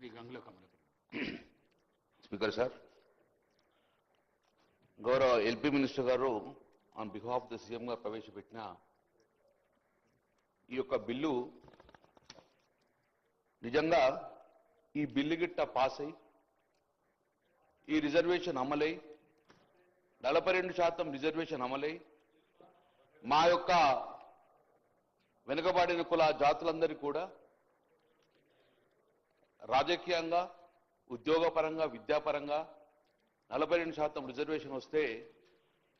Shri Gangula Kamala speaker sir గౌరవ LP minister గారు on behalf the CM గా ప్రవేశపెట్టిన ఈ యొక్క బిల్లు నిజంగా ఈ బిల్లు గిట్ట పాస్ అయి ఈ రిజర్వేషన్ అమలై నలభై రెండు శాతం రిజర్వేషన్ అమలై మా యొక్క వెనుకబడిన కుల జాతులందరికీ కూడా రాజకీయంగా ఉద్యోగపరంగా విద్యాపరంగా నలభై రెండు శాతం రిజర్వేషన్ వస్తే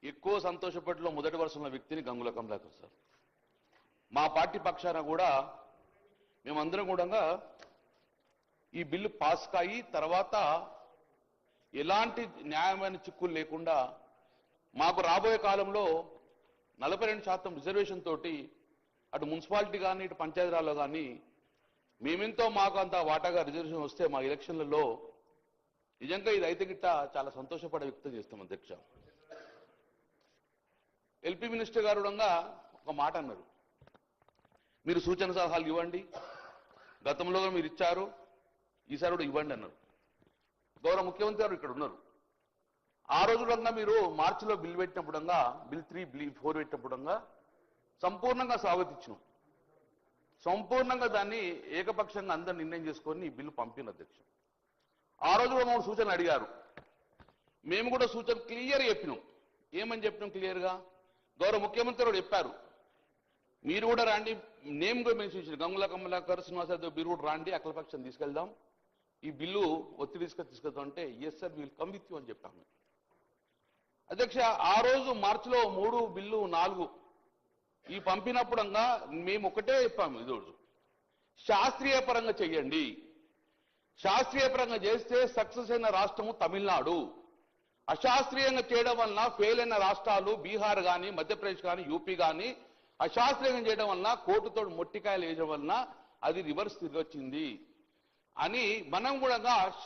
ఎక్కువ సంతోషపట్లో మొదటి వరుస వ్యక్తిని గంగుల కమలాకర్ సార్. మా పార్టీ పక్షాన కూడా మేమందరం కూడా ఈ బిల్లు పాస్ కాయి తర్వాత ఎలాంటి న్యాయమైన చిక్కులు లేకుండా మాకు రాబోయే కాలంలో నలభై రెండు శాతం రిజర్వేషన్ తోటి అటు మున్సిపాలిటీ కానీ ఇటు పంచాయతీరాల్లో కానీ మేమెంతో మాకు అంత వాటాగా రిజర్వేషన్ వస్తే మా ఎలక్షన్లలో నిజంగా ఇది అయితే గిట్ట చాలా సంతోషపడే వ్యక్తం చేస్తాం అధ్యక్ష. ఎల్పీ మినిస్టర్ గారు ఒక మాట అన్నారు. మీరు సూచన సలహాలు ఇవ్వండి. గతంలో మీరు ఇచ్చారు. ఈసారి కూడా ఇవ్వండి అన్నారు. గౌరవ ముఖ్యమంత్రి గారు ఇక్కడ ఉన్నారు. ఆ రోజులంగా మీరు మార్చిలో బిల్ పెట్టినప్పుడంగా బిల్ త్రీ బిల్ ఫోర్ పెట్టినప్పుడంగా సంపూర్ణంగా స్వాగతించినాం. సంపూర్ణంగా దాన్ని ఏకపక్షంగా అందరు నిర్ణయం చేసుకొని ఈ బిల్లు పంపిన అధ్యక్షుడు. ఆ రోజు కూడా మమ్మల్ని సూచనలు అడిగారు. మేము కూడా సూచన క్లియర్ చెప్పినాం. ఏమని చెప్పినాం క్లియర్గా? గౌరవ ముఖ్యమంత్రి కూడా చెప్పారు. మీరు కూడా రాండి. నేమ్ కూడా మేము చేశారు గంగుల కమలాకర్ శ్రీనివాసరావు మీరు కూడా రాండి. అఖిలపక్షం తీసుకెళ్దాం. ఈ బిల్లు ఒత్తిడి తీసుకొని తీసుకెళ్తాం అంటే yes sir will come with you అని చెప్పాము. అధ్యక్ష ఆ రోజు మార్చిలో మూడు బిల్లు నాలుగు ఈ పంపినప్పుడంగా మేము ఒకటే చెప్పాము ఇది రోజు శాస్త్రీయ పరంగా చెయ్యండి. శాస్త్రీయ పరంగా చేస్తే సక్సెస్ అయిన రాష్ట్రము తమిళనాడు. అశాస్త్రీయంగా చేయడం వలన ఫెయిల్ అయిన రాష్ట్రాలు బీహార్ కానీ మధ్యప్రదేశ్ కానీ యూపీ కానీ అశాస్త్రీయంగా చేయడం వలన కోర్టుతో మొట్టికాయలు వేయడం వలన అది రివర్స్ స్థితి వచ్చింది. అని మనం కూడా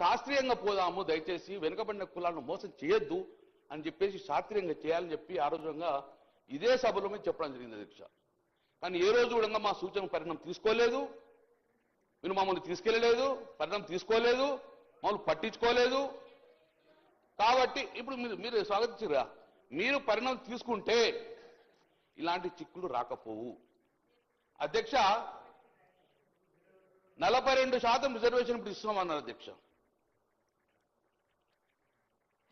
శాస్త్రీయంగా పోదాము దయచేసి వెనుకబడిన కులాలను మోసం చేయొద్దు అని చెప్పేసి శాస్త్రీయంగా చేయాలని చెప్పి ఆ రోజుగా ఇదే సభలో మేము చెప్పడం జరిగింది అధ్యక్ష. కానీ ఏ రోజు కూడా మా సూచన పరిణామం తీసుకోలేదు. మీరు మమ్మల్ని తీసుకెళ్ళలేదు పరిణామం తీసుకోలేదు మమ్మల్ని పట్టించుకోలేదు. కాబట్టి ఇప్పుడు మీరు మీరు స్వాగతించరా మీరు పరిణామం తీసుకుంటే ఇలాంటి చిక్కులు రాకపోవు. అధ్యక్ష నలభై రెండు శాతం రిజర్వేషన్ ఇప్పుడు ఇస్తున్నామన్నారు అధ్యక్ష.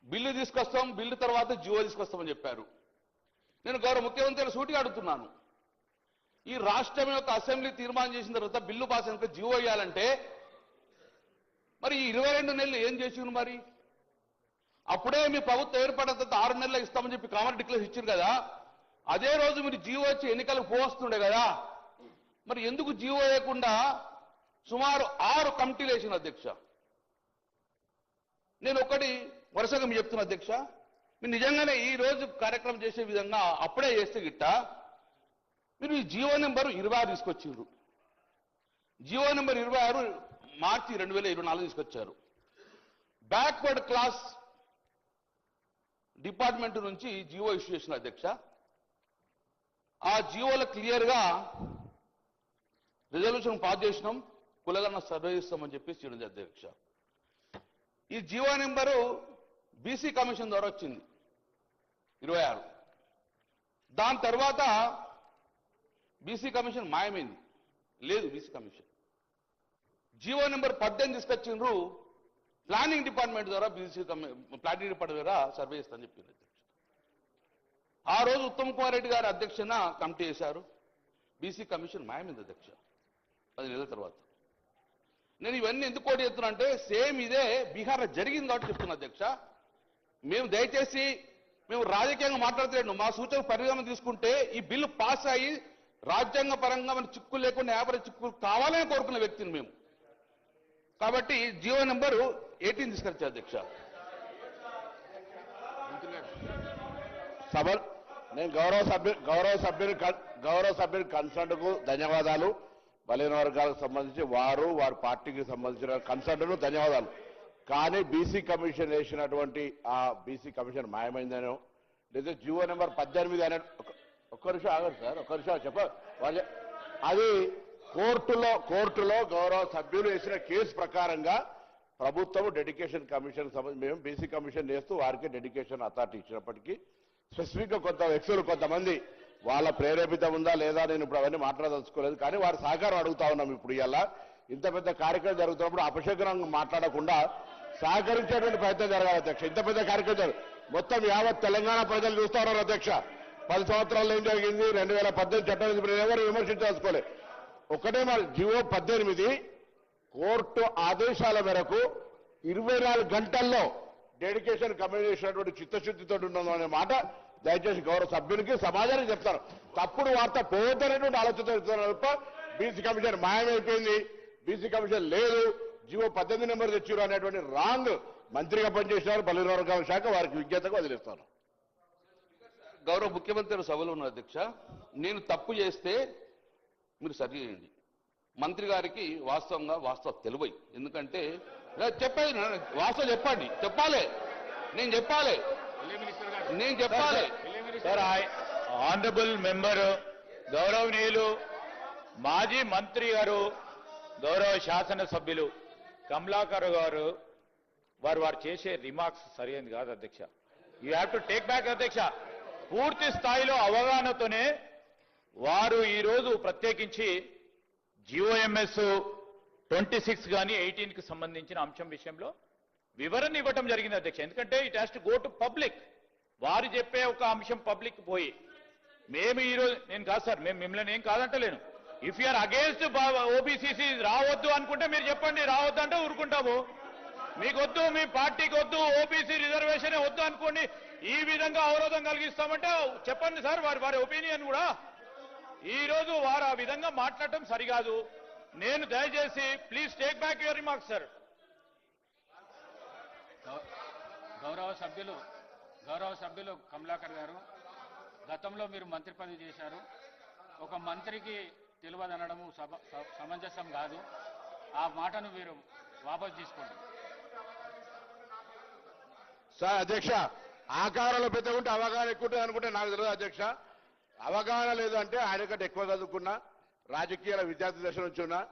బిల్లు తీసుకొస్తాం బిల్లు తర్వాత జియో తీసుకొస్తామని చెప్పారు. నేను గౌరవ ముఖ్యమంత్రి సూటిగా అడుగుతున్నాను. ఈ రాష్ట్రం యొక్క అసెంబ్లీ తీర్మానం చేసిన తర్వాత బిల్లు పాస్ అయిన జీవో వేయాలంటే మరి ఈ ఇరవై రెండు నెలలు ఏం చేసిండు మరి? అప్పుడే మీ ప్రభుత్వం ఏర్పడిన తర్వాత ఆరు నెలలు ఇస్తామని చెప్పి కామన్ డిక్లేర్ ఇచ్చారు కదా. అదే రోజు మీరు జీవో వచ్చి ఎన్నికలకు పోస్తుండే కదా. మరి ఎందుకు జీవో వేయకుండా సుమారు ఆరు కమిటీలు వేసిన అధ్యక్ష? నేను ఒకటి వరుసగా మీకు చెప్తున్నా అధ్యక్ష. మీరు నిజంగానే ఈ రోజు కార్యక్రమం చేసే విధంగా అప్పుడే చేస్తే గిట్ట? మీరు ఈ జియో నెంబర్ ఇరవై ఆరు తీసుకొచ్చారు జియో నెంబర్ ఇరవై ఆరు మార్చి రెండు వేల ఇరవై నాలుగు తీసుకొచ్చారు. బ్యాక్వర్డ్ క్లాస్ డిపార్ట్మెంట్ నుంచి జియో ఇష్యూ చేసిన అధ్యక్ష. ఆ జియోలో క్లియర్గా రిజల్యూషన్ పాస్ చేసినాం కులగన్న సర్వే ఇస్తామని చెప్పి చేయడం అధ్యక్ష. ఈ జియో నెంబరు బీసీ కమిషన్ ద్వారా వచ్చింది. ఇరవై ఆరు. దాని తర్వాత బీసీ కమిషన్ మాయమైంది. లేదు బీసీ కమిషన్. జీవో నెంబర్ పద్దెనిమిది తీసుకొచ్చిండ్రు. ప్లానింగ్ డిపార్ట్మెంట్ ద్వారా బీసీ ప్లానింగ్ డిపార్ట్మెంట్ ద్వారా సర్వే ఇస్తామని చెప్పింది అధ్యక్ష ఆ రోజు ఉత్తమ్ కుమార్ రెడ్డి గారి అధ్యక్షన కమిటీ చేశారు బీసీ కమిషన్ మాయమైంది అధ్యక్ష. పది నెలల తర్వాత. నేను ఇవన్నీ ఎందుకు కోటి చెప్తున్నా అంటే సేమ్ ఇదే బీహార్లో జరిగింది కాబట్టి చెప్తున్నా అధ్యక్ష. మేము దయచేసి మేము రాజకీయంగా మాట్లాడతలేను మా సూచన పరిగణన తీసుకుంటే ఈ బిల్లు పాస్ అయ్యి రాజ్యాంగ పరంగా మన చిక్కులు లేకుండా యాభై చిక్కులు కావాలని కోరుకున్న వ్యక్తిని మేము. కాబట్టి జియో నెంబరు ఎయిటీన్ తీసుకొచ్చారు అధ్యక్ష. సభ నేను గౌరవ సభ్యు గౌరవ సభ్యుని గౌరవ సభ్యుని కన్సర్న్కు ధన్యవాదాలు. బలైన వర్గాలకు సంబంధించి వారు వారి పార్టీకి సంబంధించిన కన్సర్న్కు ధన్యవాదాలు. కానీ బీసీ కమిషన్ వేసినటువంటి ఆ బీసీ కమిషన్ మాయమైందనో లేదా జియో నెంబర్ పద్దెనిమిది అనే ఒక్క నిమిషం ఆగదు సార్ ఒక్క నిమిషం చెప్ప వాళ్ళు అది కోర్టులో కోర్టులో గౌరవ సభ్యులు వేసిన కేసు ప్రకారంగా ప్రభుత్వం డెడికేషన్ కమిషన్ సంబంధించి మేము బీసీ కమిషన్ చేస్తూ వారికి డెడికేషన్ అథారిటీ ఇచ్చినప్పటికీ స్పెసిఫిక్గా కొంత వ్యక్తులు కొంతమంది వాళ్ళ ప్రేరేపిత ఉందా లేదా నేను ఇప్పుడు అవన్నీ మాట్లాడదలుచుకోలేదు కానీ వారి సహకారం అడుగుతా ఉన్నాం ఇప్పుడు ఇలా ఇంత పెద్ద కార్యక్రమం జరుగుతున్నప్పుడు అపశకరంగా మాట్లాడకుండా సహకరించేటువంటి ప్రయత్నం జరగాలి అధ్యక్ష. ఇంత పెద్ద కార్యక్రమం మొత్తం యావత్ తెలంగాణ ప్రజలు చూస్తారు అధ్యక్ష. పది సంవత్సరాల్లో ఏం జరిగింది? రెండు వేల పద్దెనిమిది చట్టం ఎవరు విమర్శించాల్సుకోలే. ఒకటే మరి జివో పద్దెనిమిది కోర్టు ఆదేశాల మేరకు ఇరవై నాలుగు గంటల్లో డెడికేషన్ కమిటీ చేసినటువంటి చిత్తశుద్ధితో ఉన్నాం అనే మాట దయచేసి గౌరవ సభ్యునికి సమాజానికి చెప్తారు తప్పుడు వార్త పోతనేటువంటి ఆలోచన తప్ప బీసీ కమిషన్ మాయమైపోయింది. బీసీ కమిషన్ లేదు. జివో పద్దెనిమిది నెంబర్ తెచ్చారు అనేటువంటి రాంగ్ మంత్రిగా పనిచేసినారు పల్లె వర్గాల శాఖ వారికి విజ్ఞతగా వదిలేస్తాను గౌరవ ముఖ్యమంత్రి సభలో ఉన్నారు అధ్యక్ష నేను తప్పు చేస్తే మీరు సరి చేయండి మంత్రి గారికి వాస్తవంగా వాస్తవం తెలివై. ఎందుకంటే చెప్పేది వాస్తవం చెప్పండి. చెప్పాలి. నేను చెప్పాలి. నేను చెప్పాలి. సార్ ఆనరబుల్ మెంబర్ గౌరవనీయులు మాజీ మంత్రి గారు గౌరవ శాసనసభ్యులు కమలాకర్ గారు వారు వారు చేసే రిమార్క్స్ సరైనది కాదు అధ్యక్ష. You have to take back అధ్యక్ష. పూర్తి స్థాయిలో అవగాహనతోనే వారు ఈరోజు ప్రత్యేకించి జిఓఎంఎస్ ట్వంటీ సిక్స్ కానీ ఎయిటీన్కి సంబంధించిన అంశం విషయంలో వివరణ ఇవ్వటం జరిగింది అధ్యక్ష. ఎందుకంటే it has to go to public వారు చెప్పే ఒక అంశం పబ్లిక్ పోయి. మేము ఈరోజు నేను కాదు సార్ మేము మిమ్మల్ని ఏం కాదంటలేను. ఇఫ్ యూఆర్ అగేన్స్ట్ ఓబీసీసీ రావద్దు అనుకుంటే మీరు చెప్పండి రావద్దు అంటే ఊరుకుంటాము. మీకొద్దు మీ పార్టీకి వద్దు ఓబీసీ రిజర్వేషన్ వద్దు అనుకోండి ఈ విధంగా అవరోధం కలిగిస్తామంటే చెప్పండి సార్ వారి వారి ఒపీనియన్ కూడా. ఈరోజు వారు ఆ విధంగా మాట్లాడటం సరికాదు. నేను దయచేసి please take back your remarks sir గౌ- గౌరవ సభ్యులు గౌరవ సభ్యులు కమలాకర్ గారు గతంలో మీరు మంత్రి పదవి చేశారు. ఒక మంత్రికి తెలియదనడము స- సమంజసం కాదు. ఆ మాటను మీరు వాపసు తీసుకోండి. సార్ అధ్యక్ష ఆకారంలో పెద్ద ఉంటే అవగాహన ఎక్కువ ఉంటుంది అనుకుంటే నాకు తెలియదు అధ్యక్ష. అవగాహన లేదు అంటే ఆయన కంటే ఎక్కువ చదువుకున్నా రాజకీయాల విద్యార్థి దశ నుంచి ఉన్నా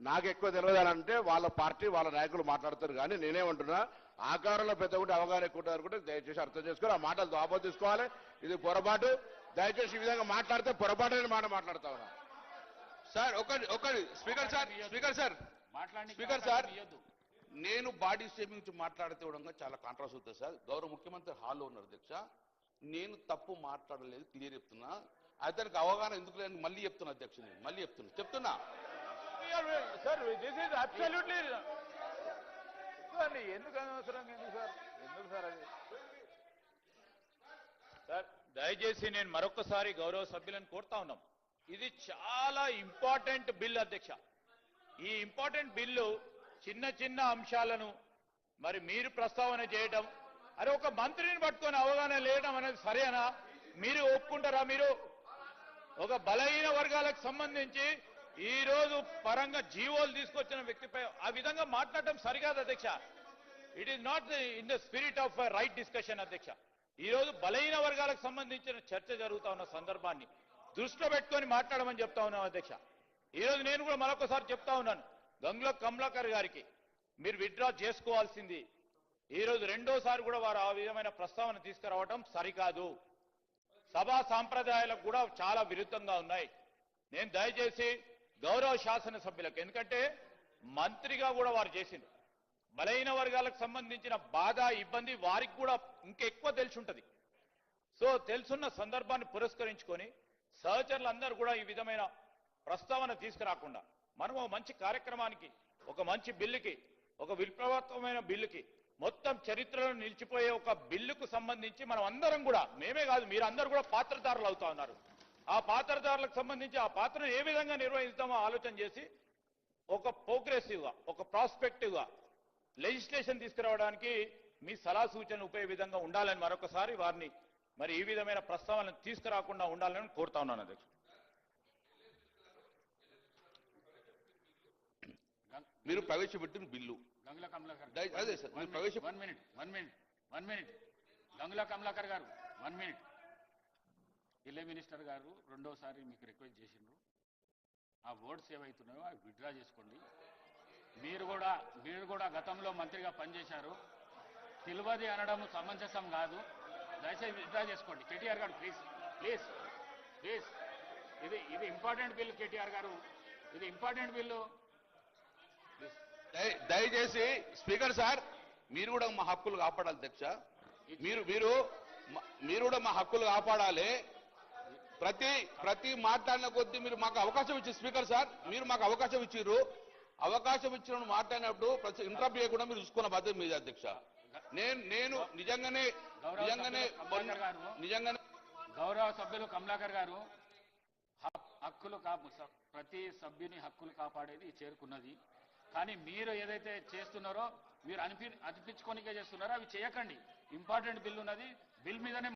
నాకు ఎక్కువ తెలియదు అని అంటే వాళ్ళ పార్టీ వాళ్ళ నాయకులు మాట్లాడతారు కానీ నేనేమంటున్నా ఆకారంలో పెద్ద ఉంటే అవగాహన ఎక్కువ ఉంటుంది అనుకుంటే దయచేసి అర్థం చేసుకొని ఆ మాటలు దాబో తీసుకోవాలి. ఇది పొరపాటు. దయచేసి ఈ విధంగా మాట్లాడితే పొరపాటు అనే మాట మాట్లాడతా ఉన్నా. సార్ ఒకటి ఒకటి. Speaker sir speaker sir. మాట్లాడి స్పీకర్ సార్ నేను బాడీ షేమింగ్ గురించి మాట్లాడితే చాలా కాంట్రాస్ అవుతుంది సార్. గౌరవ ముఖ్యమంత్రి హాల్లో ఉన్నారు అధ్యక్ష. నేను తప్పు మాట్లాడలేదు క్లియర్ చెప్తున్నా. అతనికి అవగాహన ఎందుకు లేని మళ్ళీ చెప్తున్నా అధ్యక్ష నేను. మళ్ళీ చెప్తున్నా. చెప్తున్నా. సార్ దిస్ ఈజ్ అబ్సల్యూట్లీ ఎందుకు అనవసరం ఎందుకు సార్? ఎందుకు సార్ అది? సార్ దయచేసి నేను మరొకసారి గౌరవ సభ్యులను కోరుతా ఉన్నాం. ఇది చాలా ఇంపార్టెంట్ బిల్ అధ్యక్ష. ఈ ఇంపార్టెంట్ బిల్లు చిన్న చిన్న అంశాలను మరి మీరు ప్రస్తావన చేయడం అరే ఒక మంత్రిని పట్టుకొని అవగాహన లేయడం అనేది సరేనా? మీరు ఒప్పుకుంటారా మీరు? ఒక బలహీన వర్గాలకు సంబంధించి ఈ రోజు పరంగా జీవోలు తీసుకొచ్చిన వ్యక్తిపై ఆ విధంగా మాట్లాడటం సరికాదు అధ్యక్ష. It is not in the spirit of right discussion అధ్యక్ష. ఈ రోజు బలహీన వర్గాలకు సంబంధించిన చర్చ జరుగుతా ఉన్న సందర్భాన్ని దృష్టిలో పెట్టుకొని మాట్లాడమని చెప్తా ఉన్నాం అధ్యక్ష. ఈ రోజు నేను కూడా మరొకసారి చెప్తా ఉన్నాను. గంగుల కమలాకర్ గారికి మీరు విత్డ్రా చేసుకోవాల్సింది. ఈరోజు రెండోసారి కూడా వారు ఆ విధమైన ప్రస్తావన తీసుకురావడం సరికాదు. సభా సాంప్రదాయాలకు కూడా చాలా విరుద్ధంగా ఉన్నాయి. నేను దయచేసి గౌరవ శాసనసభ్యులకు ఎందుకంటే మంత్రిగా కూడా వారు చేసింది బలహీన వర్గాలకు సంబంధించిన బాధ ఇబ్బంది వారికి కూడా ఇంకెక్కువ తెలిసి ఉంటుంది. సో తెలుసున్న సందర్భాన్ని పురస్కరించుకొని సహచరులందరూ కూడా ఈ విధమైన ప్రస్తావన తీసుకురాకుండా మనము మంచి కార్యక్రమానికి ఒక మంచి బిల్లుకి ఒక విప్లవాత్మకమైన బిల్లుకి మొత్తం చరిత్రలో నిలిచిపోయే ఒక బిల్లుకు సంబంధించి మనం అందరం కూడా మేమే కాదు మీరు అందరూ కూడా పాత్రదారులు అవుతా ఉన్నారు. ఆ పాత్రదారులకు సంబంధించి ఆ పాత్రను ఏ విధంగా నిర్వహిస్తామో ఆలోచన చేసి ఒక ప్రోగ్రెసివ్గా ఒక ప్రాస్పెక్టివ్గా లెజిస్లేషన్ తీసుకురావడానికి మీ సలహా సూచనలు ఉపయోగ విధంగా ఉండాలని మరొకసారి వారిని మరి ఈ విధమైన ప్రస్తావనలు తీసుకురాకుండా ఉండాలని కోరుతా ఉన్నాను అధ్యక్ష. మీరు ప్రవేశపెట్టిన బిల్లు. గంగుల కమలాకర్ అదే సార్, మీరు ప్రవేశ- one minute one minute one minute Gangula Kamalakar garu one minute ఇల్లే మినిస్టర్ గారు రెండోసారి మీకు రిక్వెస్ట్ చేసిండ్రు. ఆ ఓట్స్ ఏవైతున్నాయో అవి విత్డ్రా చేసుకోండి. మీరు కూడా మీరు కూడా గతంలో మంత్రిగా పనిచేశారు. తెలియదు అనడం సమంజసం కాదు. దయచేసి విత్డ్రా చేసుకోండి. కేటీఆర్ గారు ప్లీజ్ ప్లీజ్ ప్లీజ్ ఇది ఇది ఇంపార్టెంట్ బిల్ కేటీఆర్ గారు. ఇది ఇంపార్టెంట్ బిల్లు దయ- దయచేసి స్పీకర్ సార్ మీరు కూడా మా హక్కులు కాపాడాలి అధ్యక్ష. మీరు మీరు మీరు కూడా మా హక్కులు కాపాడాలి. ప్రతి ప్రతి మాట్లాడిన కొద్దీ మీరు మాకు అవకాశం ఇచ్చారు స్పీకర్ సార్ మీరు మాకు అవకాశం ఇచ్చిర్రు. అవకాశం ఇచ్చిన మాట్లాడినప్పుడు ప్రతి ఇంటరప్ట్ చేయకుండా మీరు చూసుకున్న బాధ్యత మీద అధ్యక్ష. నేను నేను నిజంగానే గౌరవ నిజంగానే సభ్యులు కమలాకర్ గారు. నిజంగానే గౌరవ సభ్యులు కమలాకర్ గారు హక్కులు కాపు ప్రతి సభ్యుని హక్కులు కాపాడేది చేరుకున్నది కానీ మీరు ఏదైతే చేస్తున్నారో మీరు అనిపి అనిపించుకోనికే చేస్తున్నారో అవి చేయకండి ఇంపార్టెంట్ బిల్ ఉన్నది బిల్ మీదనే